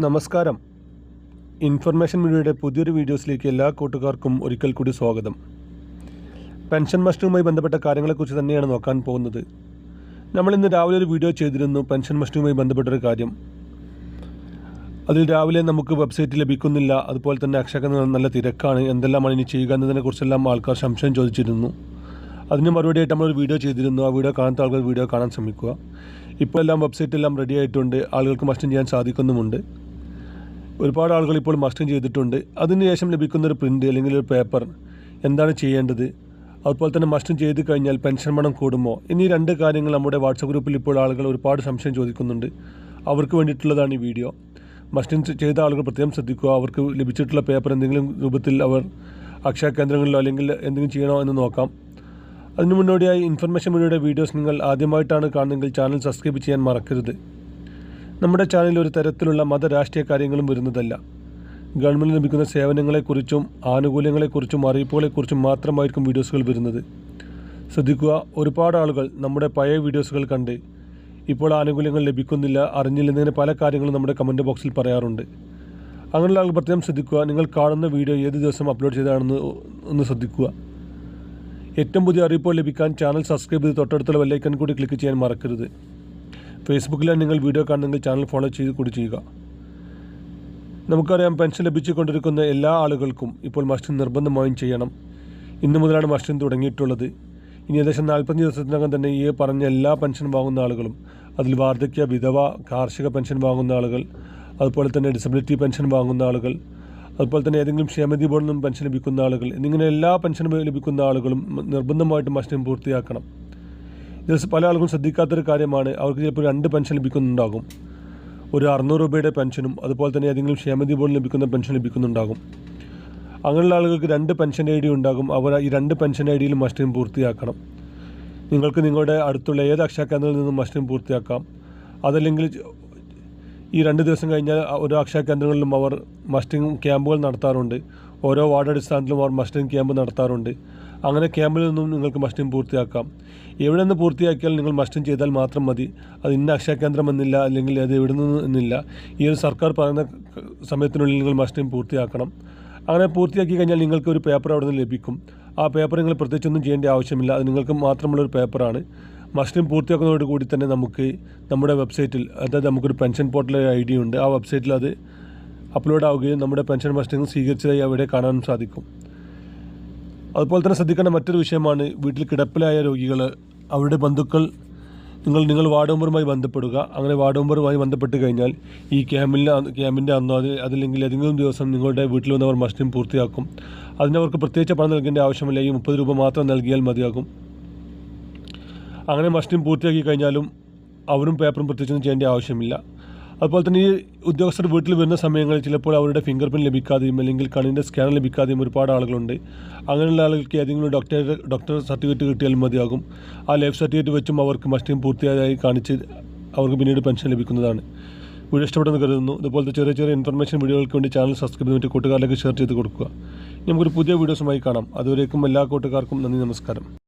നമസ്കാരം. ഇൻഫർമേഷൻ മീഡിയയുടെ പുതിയൊരു വീഡിയോസിലേക്ക് എല്ലാ കൂട്ടുകാർക്കും ഒരിക്കൽ കൂടി സ്വാഗതം. പെൻഷൻ മസ്റ്റുമായി ബന്ധപ്പെട്ട കാര്യങ്ങളെക്കുറിച്ച് തന്നെയാണ് നോക്കാൻ പോകുന്നത്. നമ്മൾ ഇന്ന് രാവിലെ ഒരു വീഡിയോ ചെയ്തിരുന്നു പെൻഷൻ മസ്റ്റുമായി ബന്ധപ്പെട്ടൊരു കാര്യം. അതിൽ രാവിലെ നമുക്ക് വെബ്സൈറ്റ് ലഭിക്കുന്നില്ല അതുപോലെ തന്നെ അക്ഷയ നല്ല തിരക്കാണ് എന്തെല്ലാമാണ് ഇനി ചെയ്യുക എന്നതിനെക്കുറിച്ചെല്ലാം ആൾക്കാർ സംശയം ചോദിച്ചിരുന്നു. അതിന് മറുപടിയായിട്ട് നമ്മളൊരു വീഡിയോ ചെയ്തിരുന്നു. ആ വീഡിയോ കാണാത്ത ആൾക്കാർ വീഡിയോ കാണാൻ ശ്രമിക്കുക. ഇപ്പോൾ എല്ലാം വെബ്സൈറ്റ് എല്ലാം റെഡി ആയിട്ടുണ്ട്. ആളുകൾക്ക് മസ്റ്റം ചെയ്യാൻ സാധിക്കുന്നുമുണ്ട്. ഒരുപാട് ആളുകൾ ഇപ്പോൾ മസ്റ്റം ചെയ്തിട്ടുണ്ട്. അതിനുശേഷം ലഭിക്കുന്ന ഒരു പ്രിന്റ് അല്ലെങ്കിൽ ഒരു പേപ്പർ എന്താണ് ചെയ്യേണ്ടത്? അതുപോലെ തന്നെ മസ്റ്റം ചെയ്ത് കഴിഞ്ഞാൽ പെൻഷൻ പണം കൂടുമോ? എന്നീ രണ്ട് കാര്യങ്ങൾ നമ്മുടെ വാട്സപ്പ് ഗ്രൂപ്പിൽ ഇപ്പോൾ ആളുകൾ ഒരുപാട് സംശയം ചോദിക്കുന്നുണ്ട്. അവർക്ക് വേണ്ടിയിട്ടുള്ളതാണ് ഈ വീഡിയോ. മസ്റ്റിംഗ് ചെയ്ത ആളുകൾ പ്രത്യേകം ശ്രദ്ധിക്കുക. അവർക്ക് ലഭിച്ചിട്ടുള്ള പേപ്പർ എന്തെങ്കിലും രൂപത്തിൽ അവർ അക്ഷയ കേന്ദ്രങ്ങളിലോ അല്ലെങ്കിൽ എന്തെങ്കിലും ചെയ്യണോ എന്ന് നോക്കാം. അതിനു മുന്നോടിയായി ഇൻഫർമേഷൻ മീഡിയയുടെ വീഡിയോസ് നിങ്ങൾ ആദ്യമായിട്ടാണ് കാണുന്നതെങ്കിൽ ചാനൽ സബ്സ്ക്രൈബ് ചെയ്യാൻ മറക്കരുത്. നമ്മുടെ ചാനലിൽ ഒരു തരത്തിലുള്ള മത രാഷ്ട്രീയ കാര്യങ്ങളും വരുന്നതല്ല. ഗവൺമെന്റ് ലഭിക്കുന്ന സേവനങ്ങളെക്കുറിച്ചും ആനുകൂല്യങ്ങളെക്കുറിച്ചും അറിയിപ്പുകളെക്കുറിച്ചും മാത്രമായിരിക്കും വീഡിയോസുകൾ വരുന്നത്. ശ്രദ്ധിക്കുക ഒരുപാട് ആളുകൾ നമ്മുടെ പഴയ വീഡിയോസുകൾ കണ്ട് ഇപ്പോൾ ആനുകൂല്യങ്ങൾ ലഭിക്കുന്നില്ല അറിഞ്ഞില്ലെന്നതിന് പല കാര്യങ്ങളും നമ്മുടെ കമന്റ് ബോക്സിൽ പറയാറുണ്ട്. അങ്ങനെയുള്ള ആളുകൾ പ്രത്യേകം ശ്രദ്ധിക്കുക നിങ്ങൾ കാണുന്ന വീഡിയോ ഏത് ദിവസം അപ്ലോഡ് ചെയ്താണെന്ന് ഒന്ന് ശ്രദ്ധിക്കുക. ഏറ്റവും പുതിയ അറിയിപ്പ് ലഭിക്കാൻ ചാനൽ സബ്സ്ക്രൈബ് ചെയ്ത് തൊട്ടടുത്തുള്ള വെല്ലൈക്കൺ കൂടി ക്ലിക്ക് ചെയ്യാൻ മറക്കരുത്. ഫേസ്ബുക്കിലാണ് നിങ്ങൾ വീഡിയോ കാണുന്നെങ്കിൽ ചാനൽ ഫോളോ ചെയ്ത് കൂടി ചെയ്യുക. നമുക്കറിയാം പെൻഷൻ ലഭിച്ചുകൊണ്ടിരിക്കുന്ന എല്ലാ ആളുകൾക്കും ഇപ്പോൾ മസ്റ്റിൻ നിർബന്ധമായും ചെയ്യണം. ഇന്നു മുതലാണ് മസ്റ്റിൻ തുടങ്ങിയിട്ടുള്ളത്. ഇനി ഏകദേശം നാൽപ്പത്തഞ്ച് ദിവസത്തിനകം തന്നെ ഈ പറഞ്ഞ എല്ലാ പെൻഷൻ വാങ്ങുന്ന ആളുകളും അതിൽ വാർദ്ധക്യ വിധവ കാർഷിക പെൻഷൻ വാങ്ങുന്ന ആളുകൾ അതുപോലെ തന്നെ ഡിസബിലിറ്റി പെൻഷൻ വാങ്ങുന്ന ആളുകൾ അതുപോലെ തന്നെ ഏതെങ്കിലും ക്ഷേമനിധി ബോർഡിൽ നിന്നും പെൻഷൻ ലഭിക്കുന്ന ആളുകൾ എന്നിങ്ങനെ എല്ലാ പെൻഷനും ലഭിക്കുന്ന ആളുകളും നിർബന്ധമായിട്ടും മസ്റ്റം പൂർത്തിയാക്കണം. ഇത് പല ആളുകളും ശ്രദ്ധിക്കാത്തൊരു കാര്യമാണ് അവർക്ക് ചിലപ്പോൾ രണ്ട് പെൻഷൻ ലഭിക്കുന്നുണ്ടാകും. ഒരു അറുന്നൂറ് രൂപയുടെ പെൻഷനും അതുപോലെ തന്നെ ഏതെങ്കിലും ക്ഷേമനിധി ബോർഡിൽ ലഭിക്കുന്ന പെൻഷൻ ലഭിക്കുന്നുണ്ടാകും. അങ്ങനെയുള്ള ആളുകൾക്ക് രണ്ട് പെൻഷൻ ഐ ഡി ഉണ്ടാകും അവർ ഈ രണ്ട് പെൻഷൻ ഐ ഡിയിലും മസ്റ്റം പൂർത്തിയാക്കണം. നിങ്ങൾക്ക് നിങ്ങളുടെ അടുത്തുള്ള ഏത് അക്ഷയ കേന്ദ്രത്തിൽ നിന്നും മസ്റ്റം പൂർത്തിയാക്കാം? അതല്ലെങ്കിൽ ഈ രണ്ട് ദിവസം കഴിഞ്ഞാൽ ഓരോ അക്ഷയ കേന്ദ്രങ്ങളിലും അവർ മസ്റ്റിംഗ് ക്യാമ്പുകൾ നടത്താറുണ്ട്. ഓരോ വാർഡ് അടിസ്ഥാനത്തിലും അവർ മസ്റ്റിംഗ് ക്യാമ്പ് നടത്താറുണ്ട്. അങ്ങനെ ക്യാമ്പിൽ നിന്നും നിങ്ങൾക്ക് മസ്റ്റിംഗ് പൂർത്തിയാക്കാം. എവിടെ നിന്ന് പൂർത്തിയാക്കിയാൽ നിങ്ങൾ മസ്റ്റിംഗ് ചെയ്താൽ മാത്രം മതി. അത് ഇന്ന അക്ഷയ കേന്ദ്രം എന്നില്ല അല്ലെങ്കിൽ അത് എവിടെ നിന്ന് എന്നില്ല. ഈ ഒരു സർക്കാർ പറയുന്ന സമയത്തിനുള്ളിൽ നിങ്ങൾ മസ്റ്റിംഗ് പൂർത്തിയാക്കണം. അങ്ങനെ പൂർത്തിയാക്കി കഴിഞ്ഞാൽ നിങ്ങൾക്ക് ഒരു പേപ്പർ അവിടെ നിന്ന് ലഭിക്കും. ആ പേപ്പർ നിങ്ങൾ പ്രത്യേകിച്ചൊന്നും ചെയ്യേണ്ട ആവശ്യമില്ല. അത് നിങ്ങൾക്ക് മാത്രമുള്ള ഒരു പേപ്പറാണ്. മസ്റ്റിംഗ് പൂർത്തിയാക്കുന്നതോട് കൂടി തന്നെ നമുക്ക് നമ്മുടെ വെബ്സൈറ്റിൽ അതായത് നമുക്കൊരു പെൻഷൻ പോർട്ടൽ ഐ ഡി ഉണ്ട് ആ വെബ്സൈറ്റിൽ അത് അപ്ലോഡ് ആവുകയും നമ്മുടെ പെൻഷൻ മസ്റ്റിംഗ് സ്വീകരിച്ചതായി അവിടെ കാണാൻ സാധിക്കും. അതുപോലെ തന്നെ ശ്രദ്ധിക്കേണ്ട മറ്റൊരു വിഷയമാണ് വീട്ടിൽ കിടപ്പിലായ രോഗികൾ. അവരുടെ ബന്ധുക്കൾ നിങ്ങൾ നിങ്ങൾ വാർഡ് മെമ്പറുമായി ബന്ധപ്പെടുക. അങ്ങനെ വാർഡ് മെമ്പറുമായി ബന്ധപ്പെട്ട് കഴിഞ്ഞാൽ ഈ ക്യാമ്പിൽ ക്യാമ്പിന്റെ അന്നോ അത് അതല്ലെങ്കിൽ ഏതെങ്കിലും ദിവസം നിങ്ങളുടെ വീട്ടിൽ വന്നവർ മസ്റ്റിംഗ് പൂർത്തിയാക്കും. അതിനവർക്ക് പ്രത്യേകിച്ച് പണം നൽകേണ്ട ആവശ്യമില്ല. ഈ മുപ്പത് രൂപ മാത്രം നൽകിയാൽ മതിയാകും. അങ്ങനെ മസ്റ്റിംഗ് പൂർത്തിയാക്കി കഴിഞ്ഞാലും അവരും പേപ്പറും പ്രത്യേകിച്ചൊന്നും ചെയ്യേണ്ട ആവശ്യമില്ല. അതുപോലെ തന്നെ ഈ ഉദ്യോഗസ്ഥർ വീട്ടിൽ വരുന്ന സമയങ്ങളിൽ ചിലപ്പോൾ അവരുടെ ഫിംഗർ പ്രിന്റ് ലഭിക്കാതെയും അല്ലെങ്കിൽ കണ്ണിന്റെ സ്കാൻ ലഭിക്കാതെയും ഒരുപാട് ആളുകളുണ്ട്. അങ്ങനെയുള്ള ആളുകൾക്ക് ഏതെങ്കിലും ഡോക്ടർ ഡോക്ടർ സർട്ടിഫിക്കറ്റ് കിട്ടിയാൽ മതിയാകും. ആ ലൈഫ് സർട്ടിഫിക്കറ്റ് വെച്ചും അവർക്ക് മസ്റ്റിംഗ് പൂർത്തിയായി കാണിച്ച് അവർക്ക് പിന്നീട് പെൻഷൻ ലഭിക്കുന്നതാണ്. വീഡിയോ ഇഷ്ടപ്പെടുന്ന കരുതുന്നു. ഇതുപോലത്തെ ചെറിയ ചെറിയ ഇൻഫർമേഷൻ വീഡിയോകൾക്ക് വേണ്ടി ചാനൽ സബ്സ്ക്രൈബ് ചെയ്തിട്ട് കൂട്ടുകാരിലേക്ക് ഷെയർ ചെയ്ത് കൊടുക്കുക. നമുക്കൊരു പുതിയ വീഡിയോസുമായി കാണാം. അതുവരേക്കും എല്ലാ കൂട്ടുകാർക്കും നന്ദി നമസ്കാരം.